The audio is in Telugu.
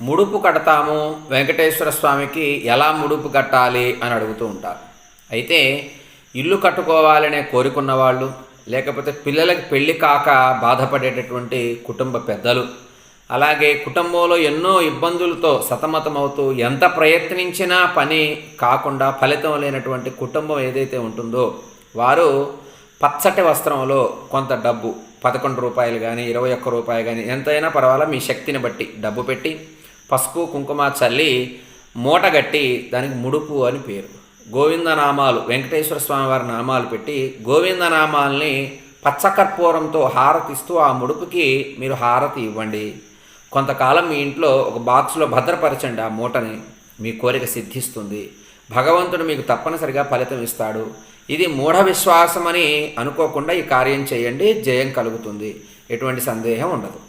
ముడుపు కడతాము వెంకటేశ్వర స్వామికి ఎలా ముడుపు కట్టాలి అని అడుగుతూ ఉంటారు. అయితే ఇల్లు కట్టుకోవాలనే కోరుకున్న వాళ్ళు లేకపోతే పిల్లలకి పెళ్ళి కాక బాధపడేటటువంటి కుటుంబ పెద్దలు అలాగే కుటుంబంలో ఎన్నో ఇబ్బందులతో సతమతమవుతూ ఎంత ప్రయత్నించినా పని కాకుండా ఫలితం లేనటువంటి కుటుంబం ఏదైతే ఉంటుందో వారు పచ్చటి వస్త్రంలో కొంత డబ్బు పదకొండు రూపాయలు కానీ ఇరవై ఒక్క రూపాయలు కానీ ఎంతైనా పర్వాలేదు మీ శక్తిని బట్టి డబ్బు పెట్టి పసుపు కుంకుమ చల్లి మూటగట్టి దానికి ముడుపు అని పేరు. గోవిందనామాలు వెంకటేశ్వర స్వామి వారి నామాలు పెట్టి గోవిందనామాల్ని పచ్చకర్పూరంతో హారతిస్తూ ఆ ముడుపుకి మీరు హారతి ఇవ్వండి. కొంతకాలం మీ ఇంట్లో ఒక బాక్స్లో భద్రపరచండి ఆ మూటని. మీ కోరిక సిద్ధిస్తుంది. భగవంతుడు మీకు తప్పనిసరిగా ఫలితం ఇస్తాడు. ఇది మూఢ విశ్వాసం అని అనుకోకుండా ఈ కార్యం చేయండి. జయం కలుగుతుంది. ఎటువంటి సందేహం ఉండదు.